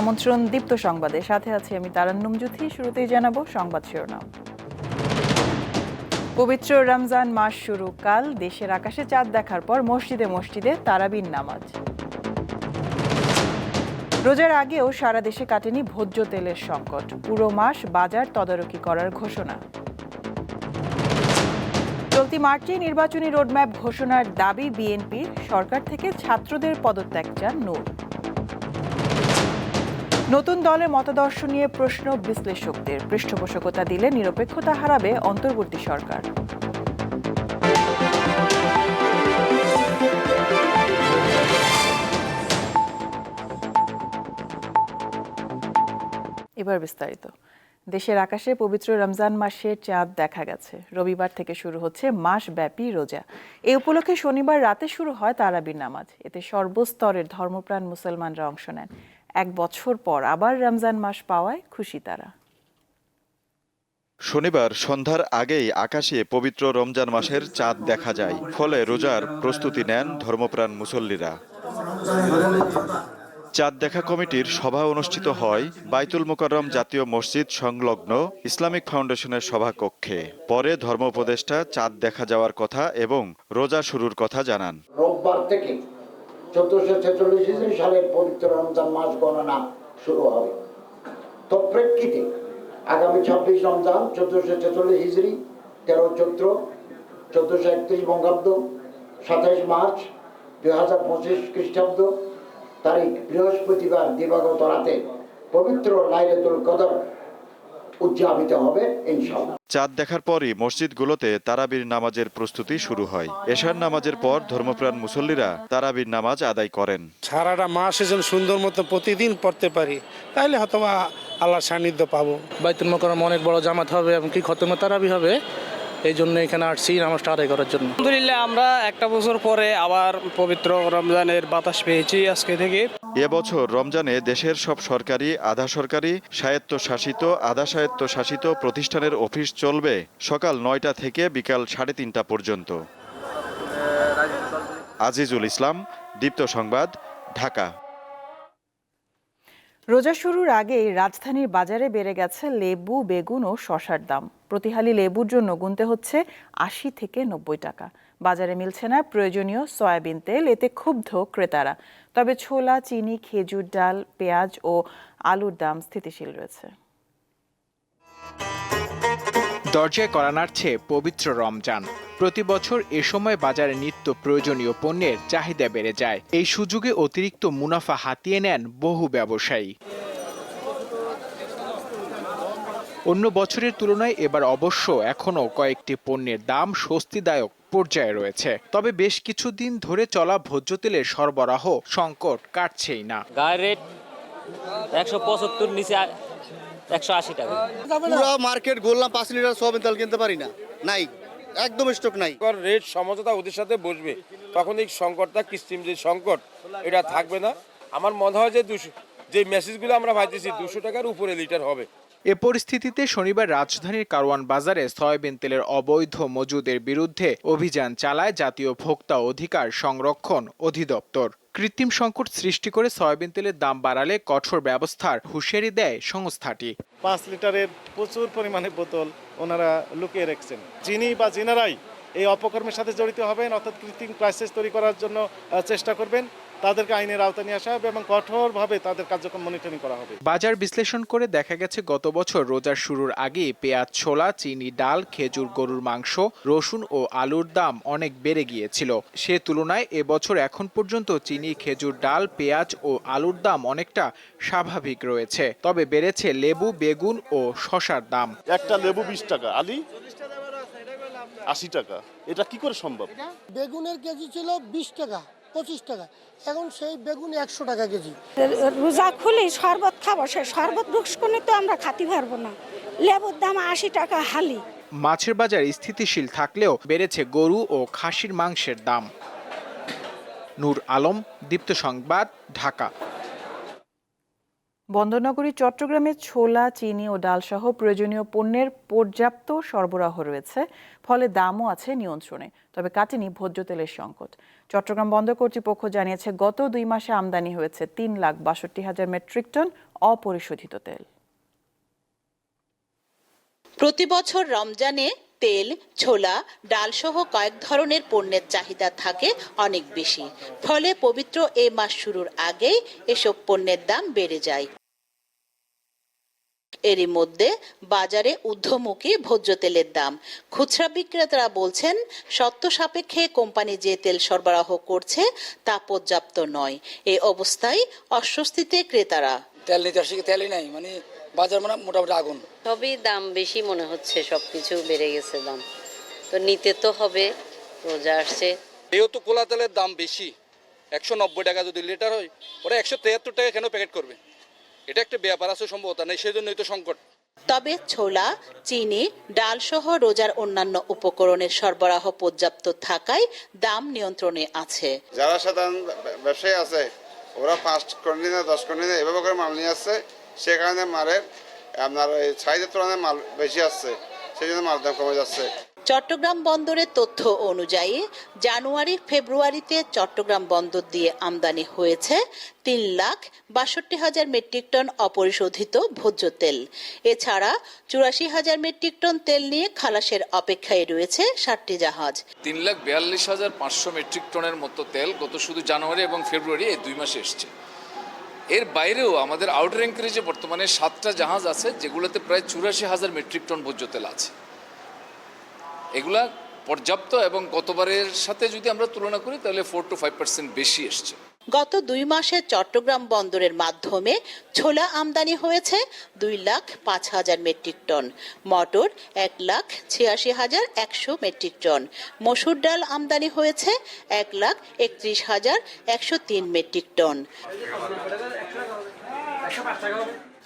আমন্ত্রণ দীপ্ত সংবাদে। সাথে আছি আমি তারান্নুম জুথি শুরুতেই জানাব সংবাদ শিরোনাম। পবিত্র রমজান মাস শুরু, কাল দেশের আকাশে চাঁদ দেখার পর মসজিদে মসজিদে তারাবির নামাজ। রোজার আগেও সারা দেশে কাটেনি ভোজ্য তেলের সংকট, পুরো মাস বাজার তদারকি করার ঘোষণা। চলতি মার্চে নির্বাচনী রোডম্যাপ ঘোষণার দাবি বিএনপির, সরকার থেকে ছাত্রদের পদত্যাগ চান নূর। নতুন দলের মতাদর্শ নিয়ে প্রশ্ন বিশ্লেষকদের। পৃষ্ঠপোষকতা দিলে নিরপেক্ষতা হারাবে অন্তর্বর্তী সরকার। এবার বিস্তারিত। দেশের আকাশে পবিত্র রমজান মাসের চাঁদ দেখা গেছে। রবিবার থেকে শুরু হচ্ছে মাসব্যাপী রোজা। এই উপলক্ষে শনিবার রাতে শুরু হয় তারাবির নামাজ। এতে সর্বস্তরের ধর্মপ্রাণ মুসলমানরা অংশ নেন। এক বছর পর আবার রমজান মাস পাওয়ায় খুশি তারা। শনিবার সন্ধ্যার আগেই আকাশে পবিত্র রমজান মাসের চাঁদ দেখা যায়। ফলে রোজার প্রস্তুতি নেন ধর্মপ্রাণ মুসল্লিরা। চাঁদ দেখা কমিটির সভা অনুষ্ঠিত হয় বাইতুল মোকাররম জাতীয় মসজিদ সংলগ্ন ইসলামিক ফাউন্ডেশনের সভাকক্ষে। পরে ধর্ম উপদেষ্টা চাঁদ দেখা যাওয়ার কথা এবং রোজা শুরুর কথা জানান। রোববার থেকে চোদ্দশো ছেচল্লিশ সালের পবিত্র রমজান মাস গণনা শুরু হবে। তো প্রেক্ষিতে আগামী ছাব্বিশ রমজান চোদ্দশো ছেচল্লিশ হিজড়ি তেরো চৈত্র, চোদ্দশো একত্রিশ বঙ্গাব্দ, সাতাইশ মার্চ দুই হাজার পঁচিশ খ্রিস্টাব্দ, তারিখ বৃহস্পতিবার দিবাগত রাতে পবিত্র লাইলাতুল কদর উদযাপিত হবে ইনশাআল্লাহ। চাঁদ দেখার পরই মসজিদগুলোতে তারাবির নামাজের প্রস্তুতি শুরু হয়। এশার নামাজের পর ধর্মপ্রাণ মুসল্লিরা তারাবির নামাজ আদায় করেন। সারাটা মাস যেন সুন্দর মতো প্রতিদিন পড়তে পারি তাহলে হয়তো আল্লাহর সান্নিধ্য পাবো। বাইতুল মোকাররম অনেক বড় জামাত হবে এবং কি খতমে তারাবি হবে এই জন্য এখানে আসছি নামাজটা আদায় করার জন্য। আলহামদুলিল্লাহ আমরা একটা বছর পরে আবার পবিত্র রমজানের বাতাস পেয়েছি আজকে থেকে। এবছর রমজানে দেশের সব সরকারি, আধা সরকারি, স্বায়ত্তশাসিত, আধা স্বায়ত্তশাসিত প্রতিষ্ঠানের অফিস চলবে সকাল নয়টা থেকে বিকাল সাড়ে তিনটা পর্যন্ত। আজিজুল ইসলাম, দীপ্ত সংবাদ, ঢাকা। রোজা শুরুর আগেই রাজধানীর বাজারে বেড়ে গেছে লেবু, বেগুন ও শশার দাম। প্রতিহালি লেবুর জন্য গুনতে হচ্ছে আশি থেকে নব্বই টাকা। বাজারে মিলছে না প্রয়োজনীয় সয়াবিন তেল, এতে ক্ষুব্ধ ক্রেতারা। তবে ছোলা, চিনি, খেজুর, ডাল, পেঁয়াজ ও আলুর দাম স্থিতিশীল রয়েছে। দরজায় করা নাড়ছে পবিত্র রমজান। প্রতি বছর এ সময় বাজারে নিত্য প্রয়োজনীয় পণ্যের চাহিদা বেড়ে যায়। এই সুযোগে অতিরিক্ত মুনাফা হাতিয়ে নেন বহু ব্যবসায়ী। অন্য বছরের তুলনায় এবার অবশ্য এখনও কয়েকটি পণ্যের দাম স্বস্তিদায়ক পর্যায়ে রয়েছে। তবে বেশ কিছুদিন ধরে চলা ভোজ্য তেলের সরবরাহ সংকট কাটছেই না। গায়ের রেট একশো পঁচাত্তর নিচে একশো আশি টাকা। পুরো মার্কেট ঘুরলাম পাঁচ লিটার সোয়াবিন তেল কিনতে পারি না। নাই একদম স্টক নাই। রেট সমঝোতা ওদের সাথে বসবে তখন এই সংকটটা কৃত্রিম যে সংকট এটা থাকবে না। আমার মনে হয় যে দুশো যে মেসেজগুলো আমরা ভাবতেছি দুশো টাকার উপরে লিটার হবে। এ পরিস্থিতিতে শনিবার রাজধানীর কারওয়ান বাজারে সয়াবিন তেলের অবৈধ মজুদের বিরুদ্ধে অভিযান চালায় জাতীয় ভোক্তা অধিকার সংরক্ষণ অধিদপ্তর। কৃত্রিম সংকট সৃষ্টি করে সয়াবিন তেলের দাম বাড়ালে কঠোর ব্যবস্থার হুঁশিয়ারি দেয় সংস্থাটি। পাঁচ লিটারের প্রচুর পরিমাণে বোতল ওনারা লুকিয়ে রেখেছেন। যিনি বা যিনারাই এই অপকর্মের সাথে জড়িত হবেন, অর্থাৎ কৃত্রিম ক্রাইসিস তৈরি করার জন্য চেষ্টা করবেন। তাদেরকে আইনের আওতায় নিয়ে আসা হবে এবং কঠোরভাবে তাদের কার্যক্রম মনিটরিং করা হবে। বাজার বিশ্লেষণ করে দেখা গেছে গত বছর রোজার শুরুর আগে পেঁয়াজ ছোলা চিনি ডাল খেজুর গরুর মাংস রসুন ও আলুর দাম অনেক বেড়ে গিয়েছিল। সে তুলনায় এবছর এখন পর্যন্ত চিনি খেজুর ডাল পেঁয়াজ ও আলুর দাম অনেকটা স্বাভাবিক রয়েছে। তবে বেড়েছে লেবু বেগুন ও শশার দাম। একটা লেবু বিশ টাকা আলি আশি টাকা। এটা কি করে সম্ভব? বেগুনের কেজি ছিল বিশ টাকা। পঁচিশ টাকা। এখন সেই বেগুন একশো টাকা কেজি। রোজা খুলি শরবত খাব সে শরবত বুকস করলে তো আমরা খাতে পারব না। লেবুর দাম আশি টাকা হালি। মাছের বাজার স্থিতিশীল থাকলেও বেড়েছে গরু ও খাসির মাংসের দাম। নূর আলম দীপ্ত সংবাদ ঢাকা। বন্দরনগরী, চট্টগ্রামে ছোলা, চিনি ও ডালসহ প্রয়োজনীয় পণ্যের পর্যাপ্ত সরবরাহ রয়েছে। ফলে দামও আছে নিয়ন্ত্রণে, তবে কাটেনি ভোজ্য তেলের সংকট। চট্টগ্রাম বন্দর কর্তৃপক্ষ জানিয়েছে, গত দুই মাসে আমদানি হয়েছে তিন লাখ বাষট্টি হাজার মেট্রিক টন অপরিশোধিত তেল। প্রতি বছর রমজানে তেল, ছোলা ডালসহ কয়েক ধরনের পণ্যের চাহিদা থাকে অনেক বেশি। ফলে পবিত্র এ মাস শুরুর আগেই এসব পণ্যের দাম বেড়ে যায়। এরই মধ্যে বাজারে ঊর্ধ্বমুখী ভোজ্য তেলের দাম। খুচরা বিক্রেতারা বলছেন সত্য সাপেক্ষে কোম্পানি যে তেল সরবরাহ করছে তা পর্যাপ্ত নয়। এ অবস্থায় অস্বস্তিতে ক্রেতারা। তেল নিতে আসছি তেলই নাই। মানে বাজার মানে মোটামুটি আগুন। সবই দাম বেশি মনে হচ্ছে সব কিছু বেড়ে গেছে দাম। তো নিতে তো হবে রোজা আসছে। যেহেতু কোলা তেলের দাম বেশি একশো নব্বই টাকা যদি লিটার হয় ওরা একশো তেহাত্তর টাকা কেন প্যাকেট করবে? এটা একটা ব্যাপার আছে সম্ভবতা নেই সেই জন্যই তো সংকট। তবে ছোলা চিনি ডাল সহ রোজার অন্যান্য উপকরণের সরবরাহ পর্যাপ্ত থাকায় দাম নিয়ন্ত্রণে আছে। যারা সাধারণ ব্যবসায়ী আছে ওরা পাঁচ কন্টিনে দশ কন্টিনে এভাবে করে মাল নিয়ে আসছে। সে কারণে মালের আপনার ওই চাহিদার তুলনায় মাল বেশি আসছে সেই জন্য মাল দাম কমে যাচ্ছে। চট্টগ্রাম বন্দরের তথ্য অনুযায়ী, জানুয়ারি, ফেব্রুয়ারিতে চট্টগ্রাম বন্দর দিয়ে আমদানি হয়েছে তিন লাখ বাষট্টি হাজার মেট্রিক টন অপরিশোধিত ভোজ্য তেল। এছাড়া, চুরাশি হাজার মেট্রিক টন তেল নিয়ে খালাসের অপেক্ষায় রয়েছে ষাটটি জাহাজ। তিন লাখ বিয়াল্লিশ হাজার পাঁচশো মেট্রিক টনের মতো তেল গত শুধু জানুয়ারি এবং ফেব্রুয়ারি এই দুই মাসে এসছে। এর বাইরেও আমাদের আউটার অ্যাঙ্কারেজে বর্তমানে সাতটা জাহাজ আছে, যেগুলোতে প্রায় চুরাশি হাজার মেট্রিক টন ভোজ্য তেল আছে। এগুলা পর্যাপ্ত এবং গতবারের সাথে যদি আমরা তুলনা করি, তাহলে ফোর টু ফাইভ পার্সেন্ট বেশি এসছে। গত দুই মাসে চট্টগ্রাম বন্দরের মাধ্যমে ছোলা আমদানি হয়েছে দুই লাখ পাঁচ হাজার মেট্রিক টন, মটর এক লাখ ছিয়াশি হাজার একশো মেট্রিক টন, মসুর ডাল আমদানি হয়েছে এক লাখ একত্রিশ হাজার একশো তিন মেট্রিক টন।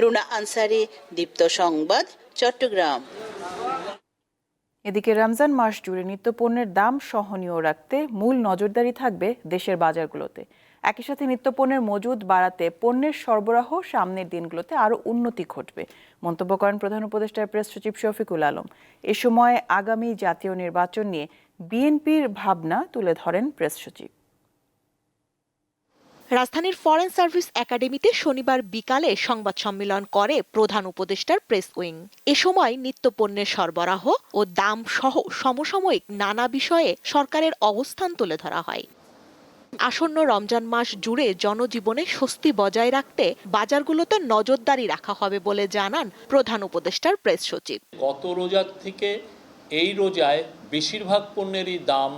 রুনা আনসারি, দীপ্ত সংবাদ, চট্টগ্রাম। এদিকে রমজান মাস জুড়ে নিত্যপণ্যের দাম সহনীয় রাখতে মূল নজরদারি থাকবে দেশের বাজারগুলোতে। একই সাথে নিত্যপণ্যের মজুদ বাড়াতে পণ্যের সরবরাহ সামনের দিনগুলোতে আরও উন্নতি ঘটবে। মন্তব্য করেন প্রধান উপদেষ্টার প্রেস সচিব শফিকুল আলম। এ সময় আগামী জাতীয় নির্বাচন নিয়ে বিএনপির ভাবনা তুলে ধরেন প্রেস সচিব। রাজধানীর ফরেন সার্ভিস একাডেমিতে শনিবার বিকালে সংবাদ সম্মেলন করে প্রধান উপদেষ্টার প্রেস উইং এ সময় নিত্যপণ্যের সরবরাহ ও দাম সহ সমসাময়িক নানা বিষয়ে সরকারের অবস্থান তুলে ধরা হয়। আসন্ন রমজান মাস জুড়ে জনজীবনে স্বস্তি বজায় রাখতে বাজারগুলোতে নজরদারি রাখা হবে বলে জানান প্রধান উপদেষ্টার প্রেস সচিব। গত রোজার থেকে এই রোজায় বেশিরভাগ পণ্যেরই দাম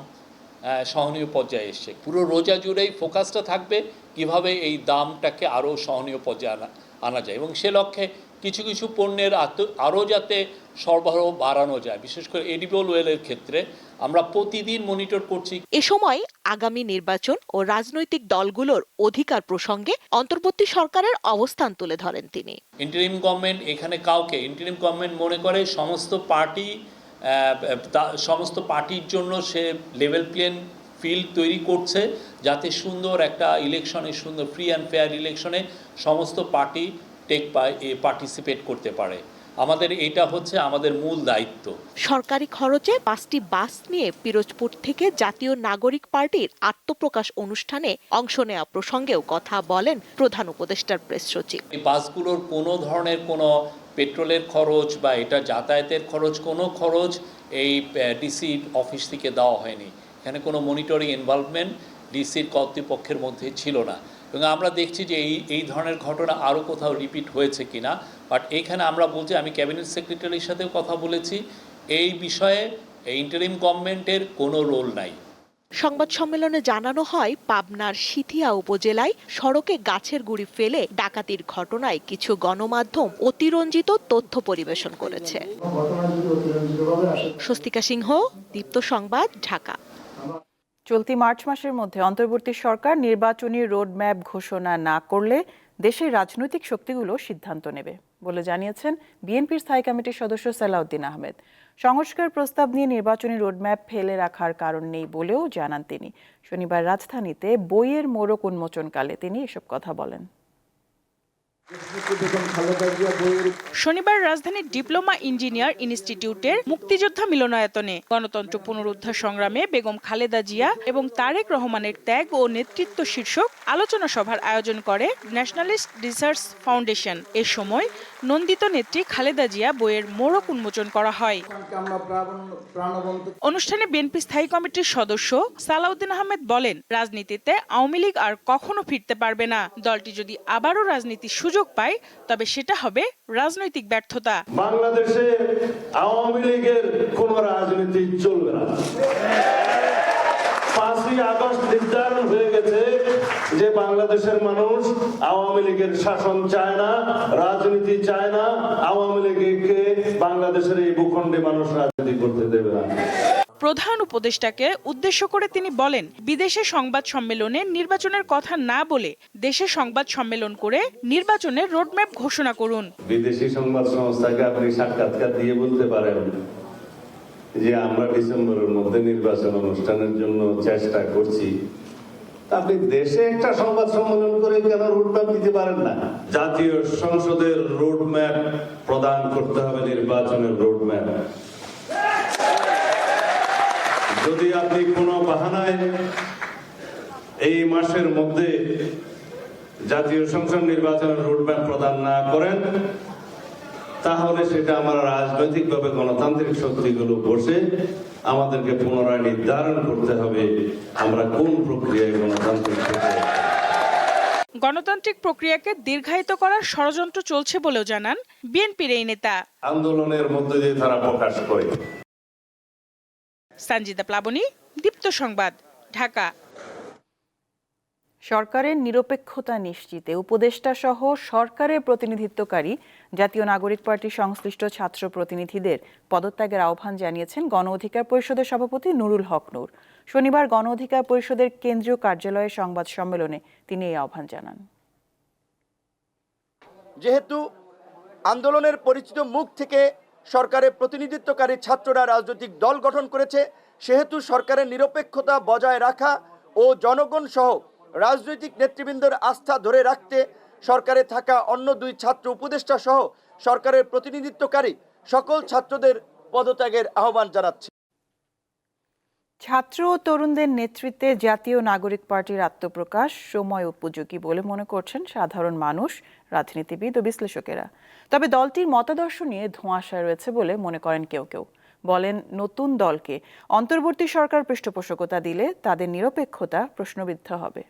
সহনীয় পর্যায়ে এসছে। পুরো রোজা জুড়েই ফোকাসটা থাকবে কীভাবে এই দামটাকে আরও সহনীয় পর্যায়ে আনা আনা যায় এবং সে লক্ষ্যে কিছু কিছু পণ্যের আত- আরও যাতে সরবরাহ বাড়ানো যায় বিশেষ করে এডিবল ওয়েলের ক্ষেত্রে আমরা প্রতিদিন মনিটর করছি। এ সময় আগামী নির্বাচন ও রাজনৈতিক দলগুলোর অধিকার প্রসঙ্গে অন্তর্বর্তী সরকারের অবস্থান তুলে ধরেন তিনি। ইন্টারিম গভর্নমেন্ট এখানে কাউকে ইন্টারিম গভর্নমেন্ট মনে করে সমস্ত পার্টি সমস্ত পার্টির জন্য সে লেভেল প্লেন ফিল্ড তৈরি করছে যাতে সুন্দর একটা ইলেকশনে সুন্দর ফ্রি অ্যান্ড ফেয়ার ইলেকশনে সমস্ত পার্টি টেক পার্টিসিপেট করতে পারে। আমাদের এটা হচ্ছে আমাদের মূল দায়িত্ব। সরকারি খরচে পাঁচটি বাস নিয়ে পিরোজপুর থেকে জাতীয় নাগরিক পার্টির আত্মপ্রকাশ অনুষ্ঠানে অংশ নেওয়া প্রসঙ্গেও কথা বলেন প্রধান উপদেষ্টার প্রেস সচিব। এই বাসগুলোর কোনো ধরনের কোনো পেট্রোলের খরচ বা এটা যাতায়াতের খরচ, কোনো খরচ এই ডিসি অফিস থেকে দেওয়া হয়নি। এখানে কোনো মনিটরিং ইনভলভমেন্ট ডিসির কর্তৃপক্ষের মধ্যে ছিল না। এবং আমরা দেখছি যে এই এই ধরনের ঘটনা আরও কোথাও রিপিট হয়েছে কিনা। বাট এইখানে আমরা বলছি, আমি ক্যাবিনেট সেক্রেটারির সাথেও কথা বলেছি। এই বিষয়ে ইন্টারিম গভর্নমেন্টের কোনো রোল নাই। সংবাদ সম্মেলনে জানানো হয়, পাবনার সিথিয়া উপজেলায় সড়কে গাছের গুড়ি ফেলে ডাকাতির ঘটনায় কিছু গণমাধ্যম অতিরঞ্জিত তথ্য পরিবেশন করেছে। স্বস্তিকা সিংহ, দীপ্ত সংবাদ, ঢাকা। চলতি মার্চ মাসের মধ্যে অন্তর্বর্তী সরকার নির্বাচনী রোডম্যাপ ঘোষণা না করলে দেশের রাজনৈতিক শক্তিগুলো সিদ্ধান্ত নেবে বলে জানিয়েছেন বিএনপির স্থায়ী কমিটির সদস্য সালাউদ্দিন আহমেদ। সংস্কার প্রস্তাব নিয়ে নির্বাচনী রোডম্যাপ ফেলে রাখার কারণ নেই বলেও জানান তিনি। শনিবার রাজধানীতে বইয়ের মোড়ক উন্মোচনকালে তিনি এসব কথা বলেন। শনিবার রাজধানীর ডিপ্লোমা ইঞ্জিনিয়ার ইনস্টিটিউটের মুক্তিযোদ্ধা মিলনায়তনে গণতন্ত্র পুনরুদ্ধার সংগ্রামে বেগম খালেদা জিয়া এবং তারেক রহমানের ত্যাগ ও নেতৃত্ব শীর্ষক আলোচনা সভার আয়োজন করে ন্যাশনালিস্ট রিসার্চ ফাউন্ডেশন। এ সময় নন্দিত নেত্রী খালেদা জিয়া বইয়ের মোড়ক উন্মোচন করা হয়। অনুষ্ঠানে বিএনপি স্থায়ী কমিটির সদস্য সালাউদ্দিন আহমেদ বলেন, রাজনীতিতে আওয়ামী লীগ আর কখনো ফিরতে পারবে না। দলটি যদি আবারও রাজনীতির সুযোগ পায়, তবে সেটা হবে রাজনৈতিক ব্যর্থতা। বাংলাদেশে আওয়ামী লীগের কোন রাজনীতি চলবে না। পাঁচই আগস্ট নির্ধারণ হয়ে গেছে যে বাংলাদেশের মানুষ আওয়ামী লীগের শাসন চায় না, রাজনীতি চায় না, আওয়ামী লীগকে বাংলাদেশের এই ভূখণ্ডে মানুষ রাজনীতি করতে দেবে না। প্রধান উপদেষ্টাকে উদ্দেশ্য করে তিনি বলেন, বিদেশে সংবাদ সম্মেলনে নির্বাচনের কথা না বলে দেশে সংবাদ সম্মেলন করে নির্বাচনের রোডম্যাপ ঘোষণা করুন। বিদেশি সংবাদ সংস্থাকে আপনি সাক্ষাৎকার দিয়ে বলতে পারেন যে আমরা ডিসেম্বরের মধ্যে নির্বাচন অনুষ্ঠানের জন্য চেষ্টা করছি। আপনি দেশে একটা সংবাদ সম্মেলন করে কেন রোডম্যাপ দিতে পারেন না? জাতীয় সংসদের রোডম্যাপ প্রদান করতে হবে, নির্বাচনের রোডম্যাপ। যদি আপনি কোনো বাহানায় এই মাসের মধ্যে জাতীয় সংসদ নির্বাচনের রোডম্যাপ প্রদান না করেন তাহলে সেটা আমরা রাজনৈতিকভাবে গণতান্ত্রিক শক্তিগুলো বসে আমাদেরকে পুনরায় নির্ধারণ করতে হবে আমরা কোন প্রক্রিয়ায় গণতান্ত্রিক গণতান্ত্রিক প্রক্রিয়াকে দীর্ঘায়িত করার ষড়যন্ত্র চলছে বলেও জানান বিএনপির এই নেতা। আন্দোলনের মধ্যে দিয়ে তারা প্রকাশ করে। সঞ্জিতা প্লাবনী দীপ্ত সংবাদ ঢাকা। সরকারের নিরপেক্ষতা নিশ্চিতে উপদেষ্টা সহ সরকারের প্রতিনিধিত্বকারী জাতীয় নাগরিক পার্টি সংশ্লিষ্ট ছাত্র প্রতিনিধিদের পদত্যাগের আহ্বান জানিয়েছেন গণ অধিকার পরিষদের সভাপতি নুরুল হক নূর। শনিবার গণ অধিকার পরিষদের কেন্দ্রীয় কার্যালয়ে সংবাদ সম্মেলনে তিনি এই আহ্বান জানান। যেহেতু আন্দোলনের পরিচিত মুখ থেকে সরকারের প্রতিনিধিত্বকারী ছাত্ররা রাজনৈতিক দল গঠন করেছে, সেহেতু সরকারের নিরপেক্ষতা বজায় রাখা ও জনগণ সহ রাজনৈতিক নেতৃবৃন্দের আস্থা ধরে রাখতে সরকারে থাকা অন্য দুই ছাত্র উপদেষ্টা সহ সরকারের প্রতিনিধিত্বকারী সকল ছাত্রদের পদত্যাগের আহ্বান জানাচ্ছে। ছাত্র ও তরুণদের নেতৃত্বে জাতীয় নাগরিক পার্টির আত্মপ্রকাশ সময় উপযোগী বলে মনে করছেন সাধারণ মানুষ, রাজনীতিবিদ ও বিশ্লেষকেরা। তবে দলটির মতাদর্শ নিয়ে ধোঁয়াশা রয়েছে বলে মনে করেন কেউ কেউ। বলেন, নতুন দলকে অন্তর্বর্তী সরকার পৃষ্ঠপোষকতা দিলে তাদের নিরপেক্ষতা প্রশ্নবিদ্ধ হবে।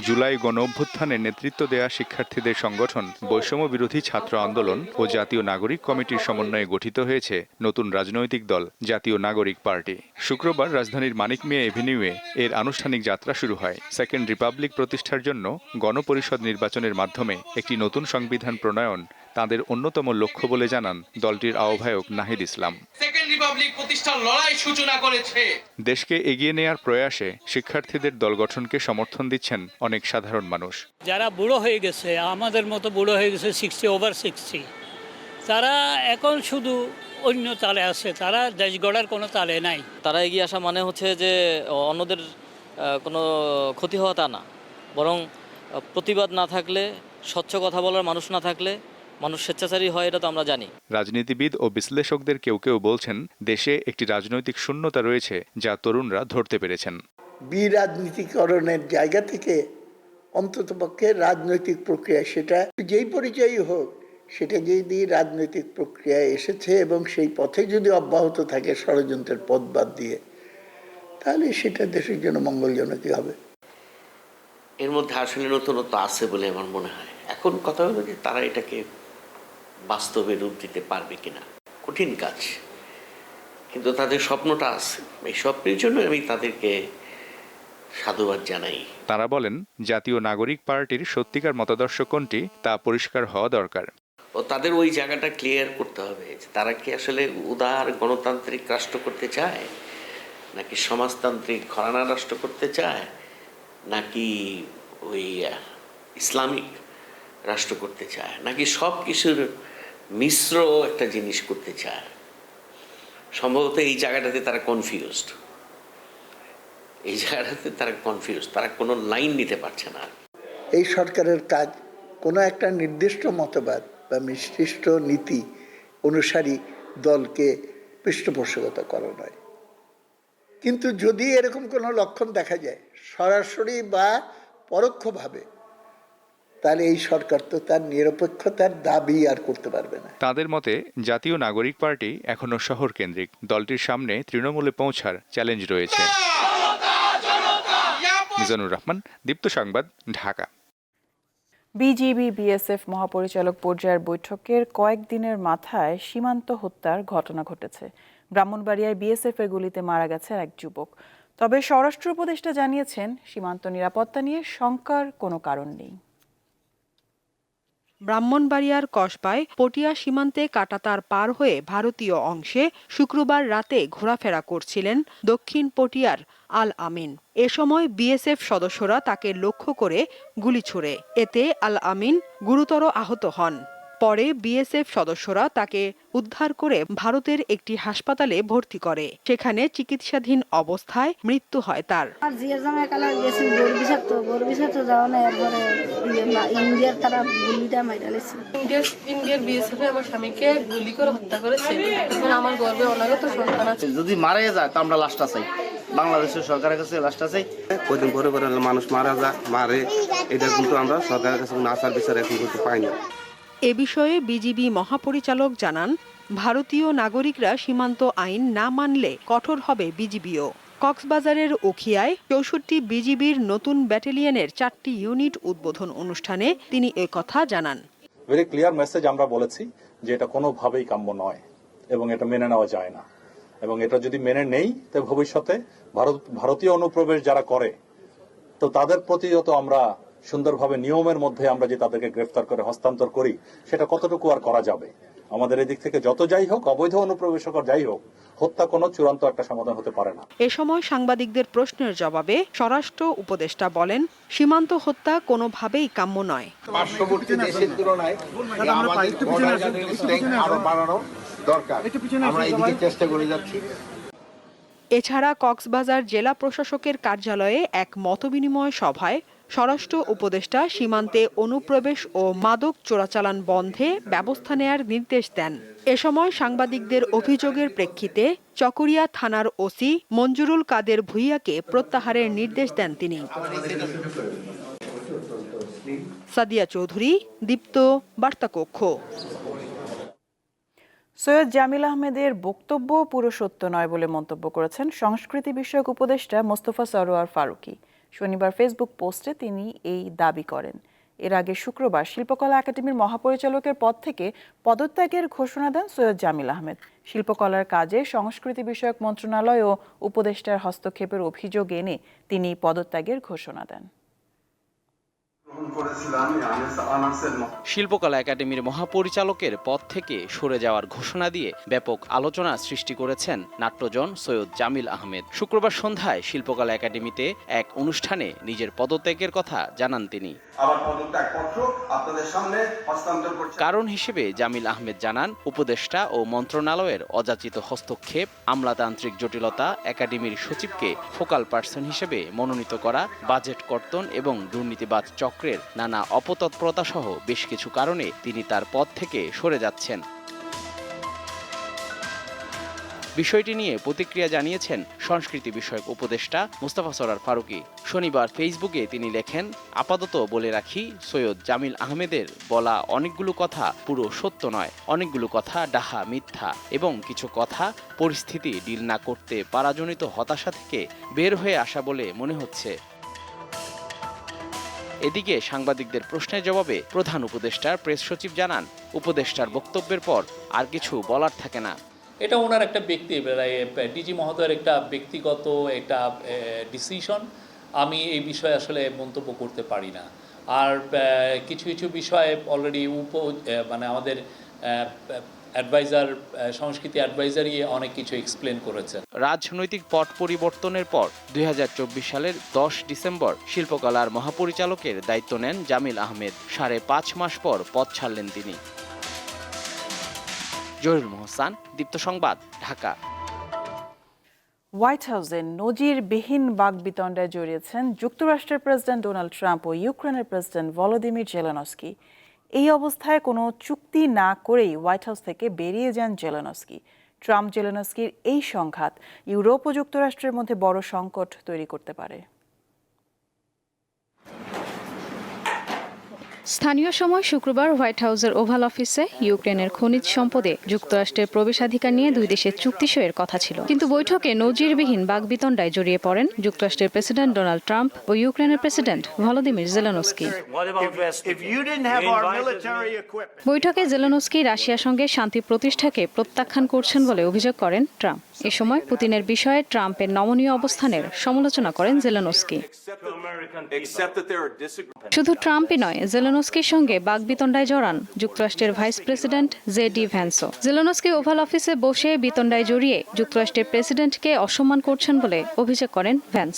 জুলাই গণ অভ্যুত্থানে নেতৃত্ব দেয়া শিক্ষার্থীদের সংগঠন বৈষম্য বিরোধী ছাত্র আন্দোলন ও জাতীয় নাগরিক কমিটির সমন্বয়ে গঠিত হয়েছে নতুন রাজনৈতিক দল, জাতীয় নাগরিক পার্টি। শুক্রবার রাজধানীর মানিক মিয়া এভিনিউয়ে এর আনুষ্ঠানিক যাত্রা শুরু হয়। সেকেন্ড রিপাবলিক প্রতিষ্ঠার জন্য গণপরিষদ নির্বাচনের মাধ্যমে একটি নতুন সংবিধান প্রণয়ন তাদের অন্যতম লক্ষ্য বলে জানান দলটির আহ্বায়ক নাহিদ ইসলাম। সেকেন্ড রিপাবলিক প্রতিষ্ঠার লড়াই সূচনা করেছে। দেশকে এগিয়ে নেয়ার প্রয়াসে শিক্ষার্থীদের দল গঠনকে সমর্থন দিচ্ছেন অনেক সাধারণ মানুষ। যারা বুড়ো হয়ে গেছে আমাদের মতো বুড়ো হয়ে গেছে সিক্সটি ওভার সিক্সটি তারা এখন শুধু অন্য তালে আছে তারা দেশ গড়ার কোনো তালে নাই। তারা এগিয়ে আসা মানে হচ্ছে যে অন্যদের কোনো ক্ষতি হওয়া তা না। বরং প্রতিবাদ না থাকলে স্বচ্ছ কথা বলার মানুষ না থাকলে মানুষ স্বেচ্ছাচারী হয় এটা তো আমরা জানি। রাজনীতিবিদ ও বিশ্লেষকদের কেউ কেউ বলছেন দেশে একটি রাজনৈতিক শূন্যতা রয়েছে যা তরুণরা ধরতে পেরেছেন। বিরাজনীতিকরণের জায়গা থেকে অন্ততপক্ষে রাজনৈতিক প্রক্রিয়া সেটা যেই পরিচয়ই হোক সেটা যদি রাজনৈতিক প্রক্রিয়ায় এসেছে এবং সেই পথে যদি অব্যাহত থাকে ষড়যন্ত্রের পথ বাদ দিয়ে তাহলে সেটা দেশের জন্য মঙ্গলজনকই হবে। এর মধ্যে আসলে নতুনত্ব আছে বলে আমার মনে হয়। এখন কথা হলো যে তারা এটাকে বাস্তবে রূপ দিতে পারবে কিনা। কঠিন কাজ। কিন্তু তাদের স্বপ্নটা আছে। এই স্বপ্নের জন্য আমি তাদেরকে সাধুবাদ জানাই। তারা বলেন জাতীয় নাগরিক পার্টির সত্যিকার মতাদর্শ কোনটি তা পরিষ্কার হওয়া দরকার। ও তাদের ওই জায়গাটা ক্লিয়ার করতে হবে তারা কি আসলে উদার গণতান্ত্রিক রাষ্ট্র করতে চায়? নাকি সমাজতান্ত্রিক ঘরানা রাষ্ট্র করতে চায়? নাকি ওই ইসলামিক রাষ্ট্র করতে চায়? নাকি সব কিছুর মিশ্র একটা জিনিস করতে চায়। সম্ভবত এই জায়গাটাতে তারা কনফিউজড এই জায়গাটাতে তারা কনফিউজ তারা কোনো লাইন নিতে পারছে না। এই সরকারের কাজ কোনো একটা নির্দিষ্ট মতবাদ বা নির্দিষ্ট নীতি অনুসারী দলকে পৃষ্ঠপোষকতা করা নয়। কিন্তু যদি এরকম কোনো লক্ষণ দেখা যায়, সরাসরি বা পরোক্ষভাবে তাহলে এই সরকার তো তার নিরপেক্ষতার দাবি আর করতে পারবে না। তাদের মতে জাতীয় নাগরিক পার্টি এখনও শহর কেন্দ্রিক দলটির সামনে তৃণমূলে পৌঁছার চ্যালেঞ্জ রয়েছে। মিজানুর রহমান দীপ্ত সংবাদ ঢাকা। বিজিবি বিএসএফ মহাপরিচালক পর্যায়ের বৈঠকের কয়েকদিনের মাথায় সীমান্ত হত্যার ঘটনা ঘটেছে। ব্রাহ্মণবাড়িয়ায় বিএসএফ এর গুলিতে মারা গেছে এক যুবক। তবে স্বরাষ্ট্র উপদেষ্টা জানিয়েছেন সীমান্ত নিরাপত্তা নিয়ে শঙ্কার কোনো কারণ নেই। ব্রাহ্মণবাড়িয়ার কসবায় পটিয়া সীমান্তে কাটাতার পার হয়ে ভারতীয় অংশে শুক্রবার রাতে ঘোরাফেরা করছিলেন দক্ষিণ পটিয়ার আল আমিন। এ সময় বিএসএফ সদস্যরা তাকে লক্ষ্য করে গুলি ছুড়ে। এতে আল আমিন গুরুতর আহত হন। পরে বিএসএফ সদস্যরা তাকে উদ্ধার করে ভারতের একটি হাসপাতালে ভর্তি করে। সেখানে চিকিৎসাধীন অবস্থায় মৃত্যু হয় তার। আছে। যদি মারা যায় তো আমরা লাশটা চাই। বাংলাদেশের সরকারের কাছে চাই। কদিন পরে পরে মানুষ মারা যায় মারে এটা কিন্তু আমরা সরকারের কাছে আচার বিচার এখন কিন্তু পাই না এ বিষয়ে বিজিবি মহাপরিচালক জানান, ভারতীয় নাগরিকরা সীমান্ত আইন না মানলে কঠোর হবে বিজিবিও। কক্সবাজারের উখিয়ায় চৌষট্টি বিজিবির নতুন ব্যাটালিয়নের চারটি ইউনিট উদ্বোধন অনুষ্ঠানে তিনি কথা জানান। ভেরি ক্লিয়ার মেসেজ আমরা বলেছি যে এটা কোনোভাবেই কাম্য নয় এবং এটা মেনে নেওয়া যায় না। এবং এটা যদি মেনে নেই, তো ভবিষ্যতে ভারত ভারতীয় অনুপ্রবেশ যারা করে, তো তাদের প্রতিও তো আমরা সুন্দরভাবে নিয়মের মধ্যে আমরা যে তাদেরকে গ্রেফতার করে হস্তান্তর করি সেটা কতটুকু আর করা যাবে? আমাদের এদিক থেকে যত যাই হোক অবৈধ অনুপ্রবেশকর যাই হোক হত্যা কোনো চূড়ান্ত একটা সমাধান হতে পারে না। এ সময় সাংবাদিকদের প্রশ্নের জবাবে স্বরাষ্ট্র উপদেষ্টা বলেন সীমান্ত হত্যা কোনোভাবেই কাম্য নয়। পার্শ্ববর্তী দেশের তুলনায় আরও বাড়ানো দরকার। আমরা এদিকে চেষ্টা করে যাচ্ছি। এছাড়া কক্সবাজার জেলা প্রশাসকের কার্যালয়ে এক মতবিনিময় সভায় স্বরাষ্ট্র উপদেষ্টা সীমান্তে অনুপ্রবেশ ও মাদক চোরাচালান বন্ধে ব্যবস্থা নেয়ার নির্দেশ দেন। এ সময় সাংবাদিকদের অভিযোগের প্রেক্ষিতে চকরিয়া থানার ওসি মঞ্জুরুল কাদের ভুইয়াকে প্রত্যাহারের নির্দেশ দেন তিনি। সাদিয়া চৌধুরী, দীপ্ত বার্তাকক্ষ। সৈয়দ জামিল আহমেদের বক্তব্য পুরো সত্য নয় বলে মন্তব্য করেছেন সংস্কৃতি বিষয়ক উপদেষ্টা মোস্তফা সরোয়ার ফারুকি। শনিবার ফেসবুক পোস্টে তিনি এই দাবি করেন। এর আগে শুক্রবার শিল্পকলা একাডেমির মহাপরিচালকের পদ থেকে পদত্যাগের ঘোষণা দেন সৈয়দ জামিল আহমেদ। শিল্পকলার কাজে সংস্কৃতি বিষয়ক মন্ত্রণালয় ও উপদেষ্টার হস্তক্ষেপের অভিযোগ এনে তিনি পদত্যাগের ঘোষণা দেন। শিল্পকলা একাডেমির মহাপরিচালকের পদ থেকে সরে যাওয়ার ঘোষণা দিয়ে ব্যাপক আলোচনা সৃষ্টি করেছেন নাট্যজন সৈয়দ জামিল আহমেদ। শুক্রবার সন্ধ্যায় শিল্পকলা একাডেমিতে এক অনুষ্ঠানে নিজের পদত্যাগের কথা জানান তিনি। কারণ হিসেবে জামিল আহমেদ জানান উপদেষ্টা ও মন্ত্রণালয়ের অযাচিত হস্তক্ষেপ আমলাতান্ত্রিক জটিলতা একাডেমির সচিবকে ফোকাল পার্সন হিসেবে মনোনীত করা বাজেট কর্তন এবং দুর্নীতিবাজ চক্রের নানা অপতৎপরতা সহ বেশ কিছু কারণে তিনি তার পদ থেকে সরে যাচ্ছেন। বিষয়টি নিয়ে প্রতিক্রিয়া জানিয়েছেন সংস্কৃতি বিষয়ক উপদেষ্টা মুস্তাফা সরার ফারুকি। শনিবার ফেসবুকে তিনি লেখেন, আপাতত বলে রাখি, সৈয়দ জামিল আহমেদের বলা অনেকগুলো কথা পুরো সত্য নয়। অনেকগুলো কথা ডাহা মিথ্যা এবং কিছু কথা পরিস্থিতি ডিল না করতে পারাজনিত হতাশা থেকে বের হয়ে আসা বলে মনে হচ্ছে। এদিকে সাংবাদিকদের প্রশ্নের জবাবে প্রধান উপদেষ্টার প্রেস সচিব জানান, উপদেষ্টার বক্তব্যের পর আর কিছু বলার থাকে না। এটা ওনার একটা ব্যক্তি ডিজি মহোদয়ের একটা ব্যক্তিগত একটা ডিসিশন আমি এই বিষয়ে আসলে মন্তব্য করতে পারি না। আর কিছু কিছু বিষয়ে অলরেডি উপ মানে আমাদের অ্যাডভাইজার সংস্কৃতি অ্যাডভাইজারই অনেক কিছু এক্সপ্লেন করেছেন। রাজনৈতিক পট পরিবর্তনের পর দুই সালের দশ ডিসেম্বর শিল্পকলার মহাপরিচালকের দায়িত্ব নেন জামিল আহমেদ। সাড়ে পাঁচ মাস পর পদ ছাড়লেন তিনি। জহিরুল মোহসান দীপ্ত সংবাদ ঢাকা। হোয়াইট হাউসে নজিরবিহীন বাগবিতণ্ডায় জড়িয়েছেন যুক্তরাষ্ট্রের প্রেসিডেন্ট ডোনাল্ড ট্রাম্প ও ইউক্রেনের প্রেসিডেন্ট ভলোদিমির জেলানস্কি। এই অবস্থায় কোনো চুক্তি না করেই হোয়াইট হাউস থেকে বেরিয়ে যান জেলানস্কি। ট্রাম্প জেলানস্কির এই সংঘাত ইউরোপ ও যুক্তরাষ্ট্রের মধ্যে বড় সংকট তৈরি করতে পারে। স্থানীয় সময় শুক্রবার হোয়াইট হাউসের ওভাল অফিসে ইউক্রেনের খনিজ সম্পদে যুক্তরাষ্ট্রের প্রবেশাধিকার নিয়ে দুই দেশের চুক্তি সইয়ের কথা ছিল। কিন্তু বৈঠকে নজিরবিহীন বাগবিতণ্ডায় জড়িয়ে পড়েন যুক্তরাষ্ট্রের প্রেসিডেন্ট ডোনাল্ড ট্রাম্প ও ইউক্রেনের প্রেসিডেন্ট ভলোদিমির জেলেনস্কি। বৈঠকে জেলেনস্কি রাশিয়ার সঙ্গে শান্তি প্রতিষ্ঠাকে প্রত্যাখ্যান করছেন বলে অভিযোগ করেন ট্রাম্প। এ সময় পুতিনের বিষয়ে ট্রাম্পের নমনীয় অবস্থানের সমালোচনা করেন জেলেনস্কি। শুধু ট্রাম্পই নয় জেলেনস্কির সঙ্গে বাগবিতণ্ডায় জড়ান যুক্তরাষ্ট্রের ভাইস প্রেসিডেন্ট জে ডি ভ্যান্সো। জেলানস্কি ওভাল অফিসে বসে বিতণ্ডায় জড়িয়ে যুক্তরাষ্ট্রের প্রেসিডেন্টকে অসম্মান করছেন বলে অভিযোগ করেন ভ্যান্স।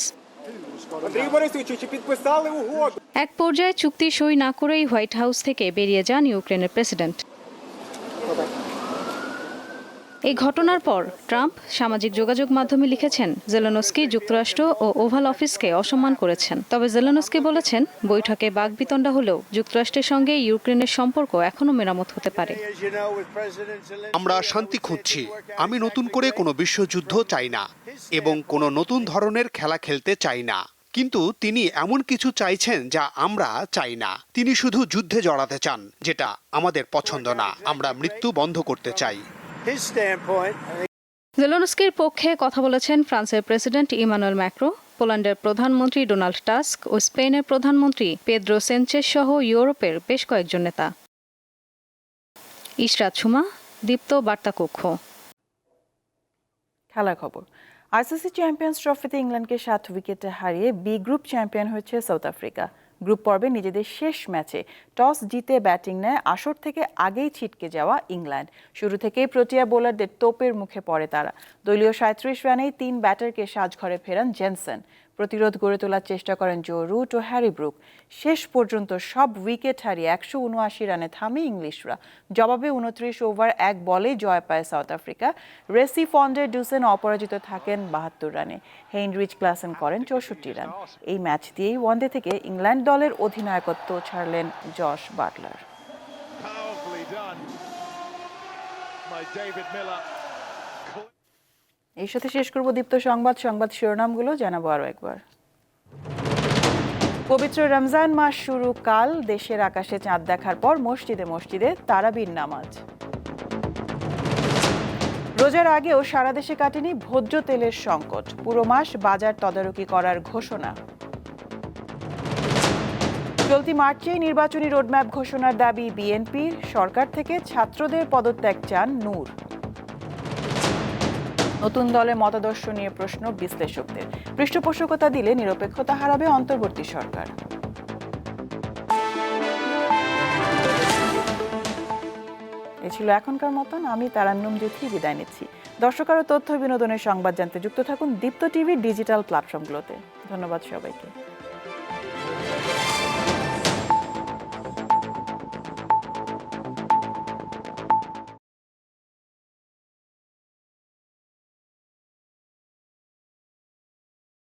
এক পর্যায়ে চুক্তি সই না করেই হোয়াইট হাউস থেকে বেরিয়ে যান ইউক্রেনের প্রেসিডেন্ট। এই ঘটনার পর ট্রাম্প সামাজিক যোগাযোগ মাধ্যমে লিখেছেন, জেলেনস্কি যুক্তরাষ্ট্র ও ওভাল অফিসকে অসম্মান করেছেন। তবে জেলেনস্কি বলেছেন, বৈঠকে বাগবিতণ্ডা হলেও যুক্তরাষ্ট্রের সঙ্গে ইউক্রেনের সম্পর্ক এখনও মেরামত হতে পারে। আমরা শান্তি খুঁজছি। আমি নতুন করে কোনো বিশ্বযুদ্ধ চাই না এবং কোনো নতুন ধরনের খেলা খেলতে চাই না। কিন্তু তিনি এমন কিছু চাইছেন যা আমরা চাই না। তিনি শুধু যুদ্ধে জড়াতে চান, যেটা আমাদের পছন্দ না। আমরা মৃত্যু বন্ধ করতে চাই। জেলেনস্কির পক্ষে কথা বলেছেন ফ্রান্সের প্রেসিডেন্ট ইমানুয়েল ম্যাক্রো পোল্যান্ডের প্রধানমন্ত্রী ডোনাল্ড টাস্ক ও স্পেনের প্রধানমন্ত্রী পেদ্রো সেনচেস সহ ইউরোপের বেশ কয়েকজন নেতা। ইশরাত সুমা দীপ্ত বার্তা কক্ষ খেলার খবর। আইসিসি চ্যাম্পিয়ন্স ট্রফিতে ইংল্যান্ডকে সাত উইকেটে হারিয়ে বি গ্রুপ চ্যাম্পিয়ন হয়েছে সাউথ আফ্রিকা। গ্রুপ পর্বে নিজেদের শেষ ম্যাচে টস জিতে ব্যাটিং নেয় আসর থেকে আগেই ছিটকে যাওয়া ইংল্যান্ড। শুরু থেকেই প্রোটিয়া বোলারদের তোপের মুখে পড়ে তারা। দলীয় সাঁত্রিশ রানেই তিন ব্যাটারকে সাজঘরে ফেরান জেনসন। প্রতিরোধ গড়ে তোলার চেষ্টা করেন জো রুট ও হ্যারি ব্রুক। শেষ পর্যন্ত সব উইকেট হারিয়ে একশো উনআশি রানে থামে ইংলিশরা। জবাবে উনত্রিশ ওভার, এক বলে জয় পায় সাউথ আফ্রিকা। রেসি ফন্ডে ডুসেন অপরাজিত থাকেন বাহাত্তর রানে। হেইনরিচ ক্লাসেন করেন চৌষট্টি রান। এই ম্যাচ দিয়েই ওয়ানডে থেকে ইংল্যান্ড দলের অধিনায়কত্ব ছাড়লেন জশ বাটলার। এই সাথে শেষ করব দীপ্ত সংবাদ সংবাদ শিরোনামগুলো জানাব আরও একবার। পবিত্র রমজান মাস শুরু কাল, দেশের আকাশে চাঁদ দেখার পর মসজিদে মসজিদে তারাবির নামাজ। রোজার আগেও সারা দেশে কাটেনি ভোজ্য তেলের সংকট, পুরো মাস বাজার তদারকি করার ঘোষণা। চলতি মার্চেই নির্বাচনী রোডম্যাপ ঘোষণার দাবি বিএনপির, সরকার থেকে ছাত্রদের পদত্যাগ চান নূর। নতুন দলের মতাদর্শ নিয়ে প্রশ্ন বিশ্লেষকদের। পৃষ্ঠপোষকতা দিলে নিরপেক্ষতা হারাবে অন্তর্বর্তী সরকার। এ ছিল এখনকার মতন, আমি তারান্নুম জুথি বিদায় নিচ্ছি। দর্শক আরও তথ্য বিনোদনের সংবাদ জানতে যুক্ত থাকুন দীপ্ত টিভির ডিজিটাল প্ল্যাটফর্মগুলোতে। ধন্যবাদ সবাইকে।